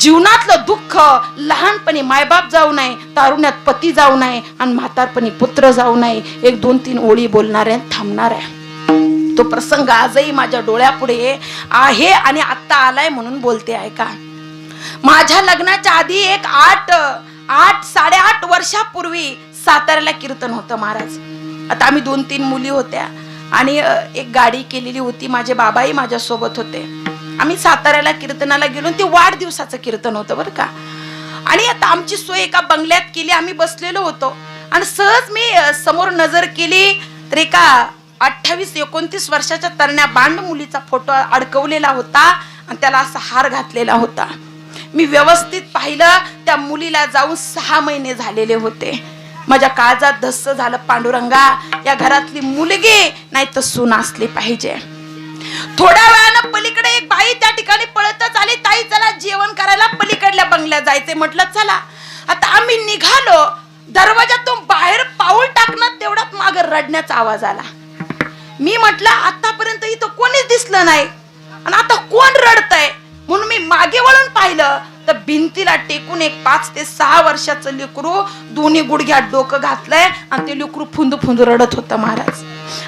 जीवनातलं दुःख लहानपणी मायबाप जाऊ नये तारुण्यात पती जाऊ नये आणि म्हातारपणी पुत्र जाऊ नये एक दोन तीन ओळी बोलणार आहे थांबणार. आहे तो प्रसंग आजही माझ्या डोळ्यापुढे आहे आणि आत्ता आलाय म्हणून बोलते आहे का माझ्या लग्नाच्या आधी एक आठ आठ साडेआठ वर्षापूर्वी साताऱ्याला कीर्तन होतं महाराज. आता आम्ही दोन तीन मुली होत्या आणि एक गाडी केलेली होती माझे बाबाही माझ्यासोबत होते. आम्ही साताऱ्याला कीर्तनाला गेलो ते वाढदिवसाचं कीर्तन होतं बरं का. आणि आता आमची सोय एका बंगल्यात केली आम्ही बसलेलो होतो. आणि सहज मी समोर नजर केली तर एका अठ्ठावीस एकोणतीस वर्षाच्या तरण्या बांड मुलीचा फोटो अडकवलेला होता आणि त्याला असा हार घातलेला होता. मी व्यवस्थित पाहिलं त्या मुलीला जाऊन सहा महिने झालेले होते. माझ्या काळजात धस्स झालं पांडुरंगा या घरातली मुलगी नाही तर सून असली पाहिजे. थोड्या वेळानं पलीकडे एक बाई त्या ठिकाणी पळतच आली ताई चला जेवण करायला पलीकडल्या बंगल्यात जायचे म्हटलं चला. आता आम्ही निघालो दरवाजातून बाहेर पाऊल टाकणं तेवढ्यात माग रडण्याचा आवाज आला. मी म्हटलं आतापर्यंत इथं कोणीच दिसलं नाही. आणि आता कोण रडतय? म्हणून मी मागे वळून पाहिलं तर भिंतीला टेकून एक पाच ते सहा वर्षाचं लेकरू दोन्ही गुडघ्यात डोकं घातलंय आणि ते लेकरू फुंदू फुंदू रडत होतं महाराज.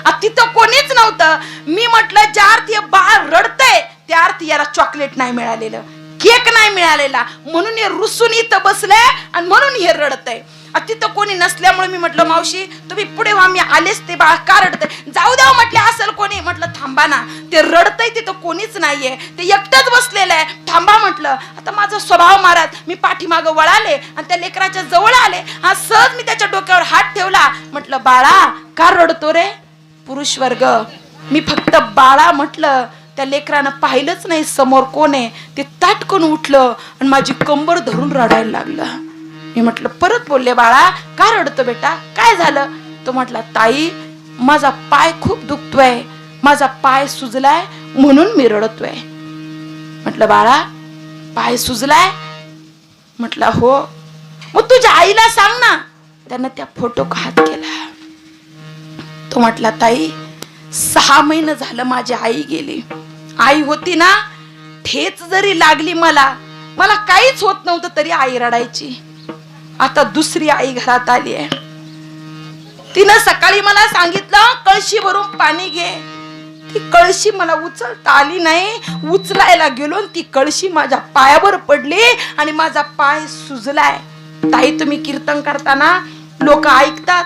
आता तिथं कोणीच नव्हतं. मी म्हटलं ज्या अर्थी बाळ रडतय त्या अर्थी याला चॉकलेट नाही मिळालेलं. केक नाही मिळालेला. म्हणून हे रुसून इथं बसले आणि म्हणून हे रडतंय. तिथं कोणी नसल्यामुळे मी म्हटलं मावशी तुम्ही पुढे व्हा मी आलेच ते बाळ का रडतंय? जाऊ द्या हो, म्हटले असेल कोणी. म्हटलं थांबा ना ते रडतंय तिथं कोणीच नाहीये. ते एकटंच बसलेलं आहे. थांबा म्हटलं आता माझा स्वभाव मारत मी पाठीमाग वळाले आणि त्या लेकराच्या जवळ आले. हा सहज मी त्याच्या डोक्यावर हात ठेवला. म्हटलं बाळा का रडतो रे? पुरुष वर्ग. मी फक्त बाळा म्हटलं त्या लेकरानं पाहिलंच नाही समोर कोण आहे. ते ताटकन उठलं आणि माझी कंबर धरून रडायला लागलं. मी म्हटलं परत बोलले बाळा का रडतो बेटा? काय झालं? तो म्हटला ताई माझा पाय खूप दुखतोय. माझा पाय सुजलाय म्हणून मी रडतोय. म्हटलं बाळा पाय सुजलाय? म्हटलं हो. मग तुझ्या आईला सांग ना. त्यानं त्या फोटो हात केला. तो म्हटला ताई सहा महिने झालं माझी आई गेली. आई होती ना ठेच जरी लागली मला मला काहीच होत नव्हतं तरी आई रडायची. आता दुसरी आई घरात आली आहे. तिनं सकाळी मला सांगितलं कळशी भरून पाणी घे. ती कळशी मला उचलता आली नाही. उचलायला गेलो ती कळशी माझ्या पायावर पडली आणि माझा पाय सुजलाय. ताई तुम्ही कीर्तन करताना लोक ऐकतात.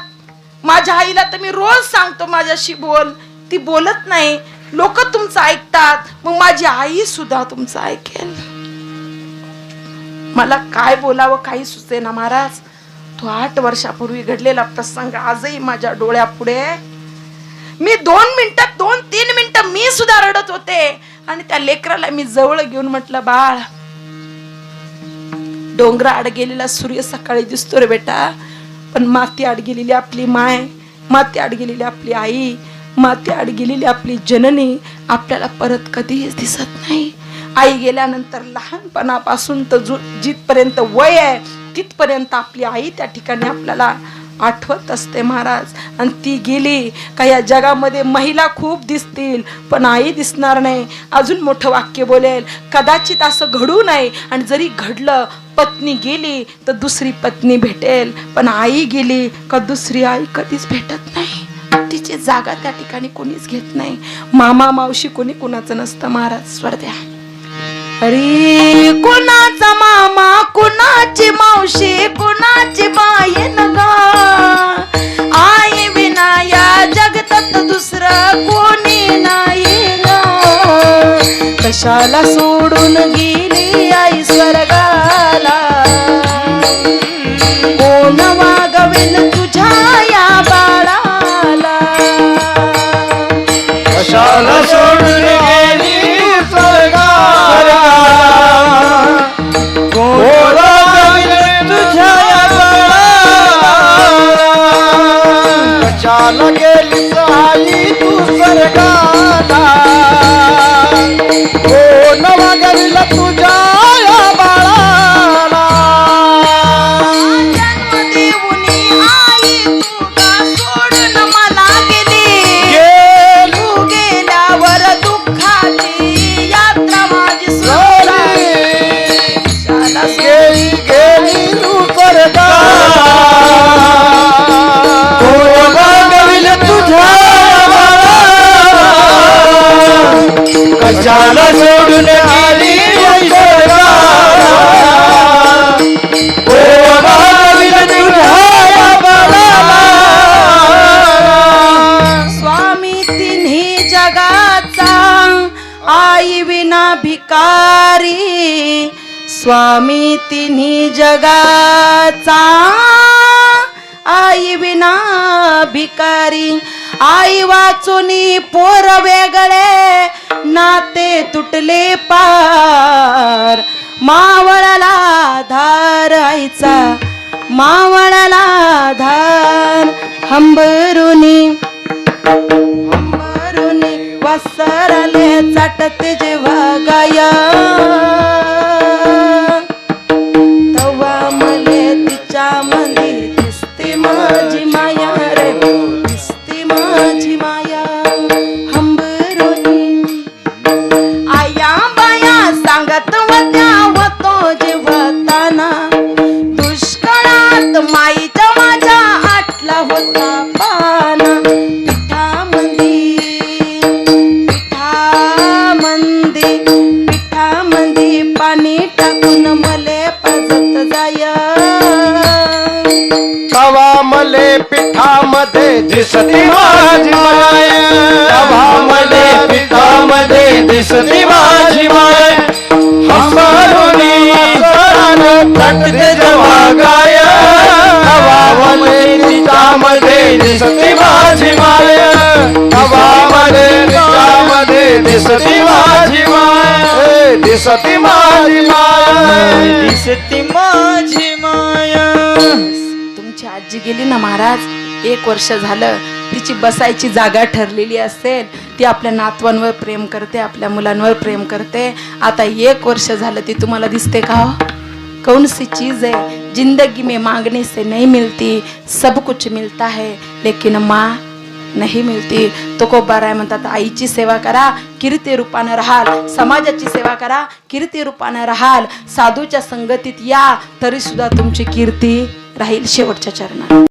माझ्या आईला तर मी रोज सांगतो माझ्याशी बोल. ती बोलत नाही. लोक तुमचं ऐकतात. मग माझी आई सुद्धा तुमचं ऐकेल. मला काय बोलावं काही सुचे ना महाराज. तो आठ वर्षापूर्वी घडलेला प्रसंग आजही माझ्या डोळ्यापुढे. मी दोन मिनिटात दोन तीन मिनिटं मी सुद्धा रडत होते. आणि त्या लेकराला मी जवळ घेऊन म्हटलं बाळ डोंगरा आड गेलेला सूर्य सकाळी दिसतो रे बेटा. पण माती आड गेलेली आपली माय माती आड गेलेली आपली आई. माती आड गेलेली आपली जननी आपल्याला परत कधीच दिसत नाही. आई गेल्यानंतर लहानपणापासून तर जो जिथपर्यंत वय आहे तिथपर्यंत आपली आई त्या ठिकाणी आपल्याला आठवत असते महाराज. आणि ती गेली का या जगामध्ये महिला खूप दिसतील पण आई दिसणार नाही. अजून मोठं वाक्य बोलेल कदाचित असं घडू नये. आणि जरी घडलं पत्नी गेली तर दुसरी पत्नी भेटेल. पण आई गेली का दुसरी आई कधीच भेटत नाही. तिची जागा त्या ठिकाणी कोणीच घेत नाही. मामा मावशी कोणी कुणाचं नसतं महाराज. स्वर्ध्या अरे कुणाचा मामा कुणाची मावशी कुणाची बाय गा? आई विना या जगतात दुसरं कोणी नाही कशाला सो विना भिकारी स्वामी तिन्ही जगाचा. आई विना भिकारी आई वाचून पोर वेगळे नाते तुटले पार. मावळाला धार आईचा मावळाला धार हंबरुनी. हंबरुनी वसरले चट दिसती माझी माय. मले पिठामध्ये दिसती माझी माय. हंबरुनी वसरानं तटते जेव्हा गाय. पिठामध्ये दिसती माझी माय. तवा मले पिठामध्ये दिसती माझी माय. ए, दिसती माझी माय. दिसती माझी माया. तुमची आजी गेली ना महाराज? एक वर्ष झालं तिची बसायची जागा ठरलेली असेल. ती आपल्या नातवांवर प्रेम करते आपल्या मुलांवर प्रेम करते. आता एक वर्ष झालं ती तुम्हाला दिसते का हो? कौन सी चीज है जिंदगी में मांगने से नहीं मिलती सब कुछ मिलता है लेकिन माँ नाही मिळती तो कोबाराय म्हणतात आईची सेवा करा कीर्ती रूपानं राहाल. समाजाची सेवा करा कीर्ती रूपानं राहाल. साधूच्या संगतीत या तरी सुद्धा तुमची कीर्ती राहील शेवटच्या चरणात.